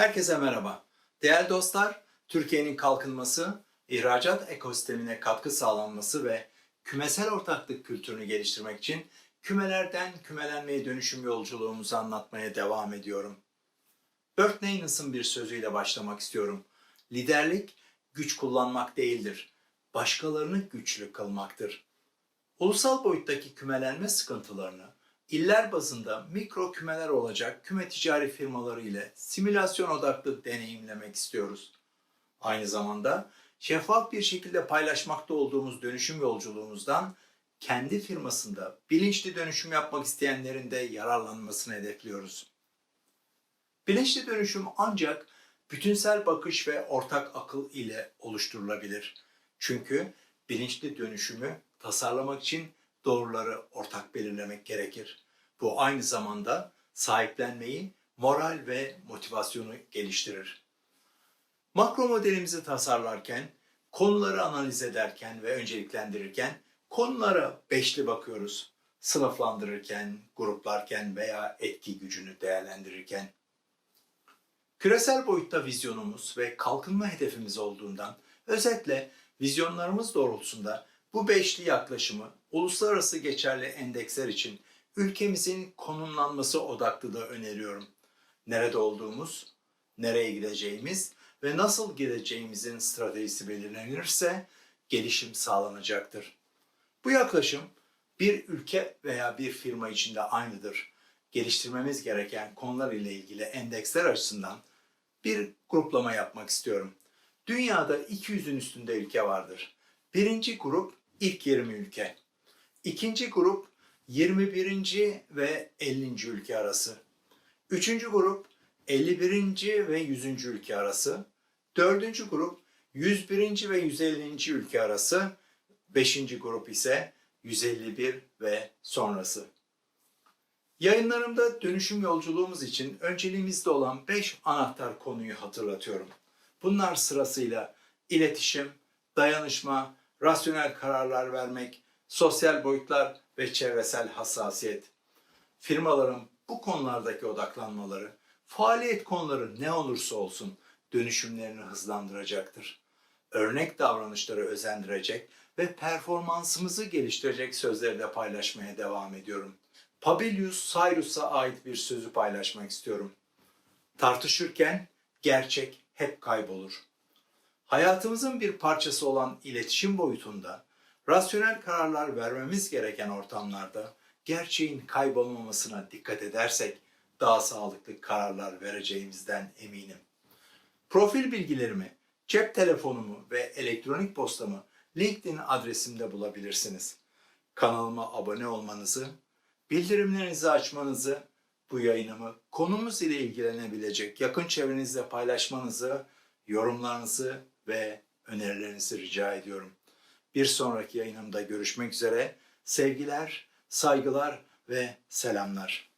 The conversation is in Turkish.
Herkese merhaba. Değerli dostlar, Türkiye'nin kalkınması, ihracat ekosistemine katkı sağlanması ve kümesel ortaklık kültürünü geliştirmek için kümelerden kümelenmeye dönüşüm yolculuğumuzu anlatmaya devam ediyorum. Bert Neynans'ın bir sözüyle başlamak istiyorum. Liderlik güç kullanmak değildir. Başkalarını güçlü kılmaktır. Ulusal boyuttaki kümelenme sıkıntılarını iller bazında mikro kümeler olacak küme ticari firmaları ile simülasyon odaklı deneyimlemek istiyoruz. Aynı zamanda şeffaf bir şekilde paylaşmakta olduğumuz dönüşüm yolculuğumuzdan kendi firmasında bilinçli dönüşüm yapmak isteyenlerin de yararlanmasını hedefliyoruz. Bilinçli dönüşüm ancak bütünsel bakış ve ortak akıl ile oluşturulabilir. Çünkü bilinçli dönüşümü tasarlamak için doğruları ortak belirlemek gerekir. Bu aynı zamanda sahiplenmeyi, moral ve motivasyonu geliştirir. Makro modelimizi tasarlarken, konuları analiz ederken ve önceliklendirirken konulara beşli bakıyoruz. Sınıflandırırken, gruplarken veya etki gücünü değerlendirirken. Küresel boyutta vizyonumuz ve kalkınma hedefimiz olduğundan özetle vizyonlarımız doğrultusunda bu beşli yaklaşımı uluslararası geçerli endeksler için ülkemizin konumlanması odaklı da öneriyorum. Nerede olduğumuz, nereye gideceğimiz ve nasıl gideceğimizin stratejisi belirlenirse gelişim sağlanacaktır. Bu yaklaşım bir ülke veya bir firma için de aynıdır. Geliştirmemiz gereken konular ile ilgili endeksler açısından bir gruplama yapmak istiyorum. Dünyada 200'ün üstünde ülke vardır. Birinci grup ilk 20 ülke. İkinci grup 21. ve 50. ülke arası. Üçüncü grup 51. ve 100. ülke arası. Dördüncü grup 101. ve 150. ülke arası. Beşinci grup ise 151 ve sonrası. Yayınlarımda dönüşüm yolculuğumuz için önceliğimizde olan 5 anahtar konuyu hatırlatıyorum. Bunlar sırasıyla iletişim, dayanışma, rasyonel kararlar vermek, sosyal boyutlar ve çevresel hassasiyet. Firmaların bu konulardaki odaklanmaları, faaliyet konuları ne olursa olsun dönüşümlerini hızlandıracaktır. Örnek davranışları özendirecek ve performansımızı geliştirecek sözleri de paylaşmaya devam ediyorum. Pabilius Cyrus'a ait bir sözü paylaşmak istiyorum. Tartışırken gerçek hep kaybolur. Hayatımızın bir parçası olan iletişim boyutunda rasyonel kararlar vermemiz gereken ortamlarda gerçeğin kaybolmamasına dikkat edersek daha sağlıklı kararlar vereceğimizden eminim. Profil bilgilerimi, cep telefonumu ve elektronik postamı LinkedIn adresimde bulabilirsiniz. Kanalıma abone olmanızı, bildirimlerinizi açmanızı, bu yayınımı konumuz ile ilgilenebilecek yakın çevrenizle paylaşmanızı, yorumlarınızı ve önerilerinizi rica ediyorum. Bir sonraki yayınımda görüşmek üzere. Sevgiler, saygılar ve selamlar.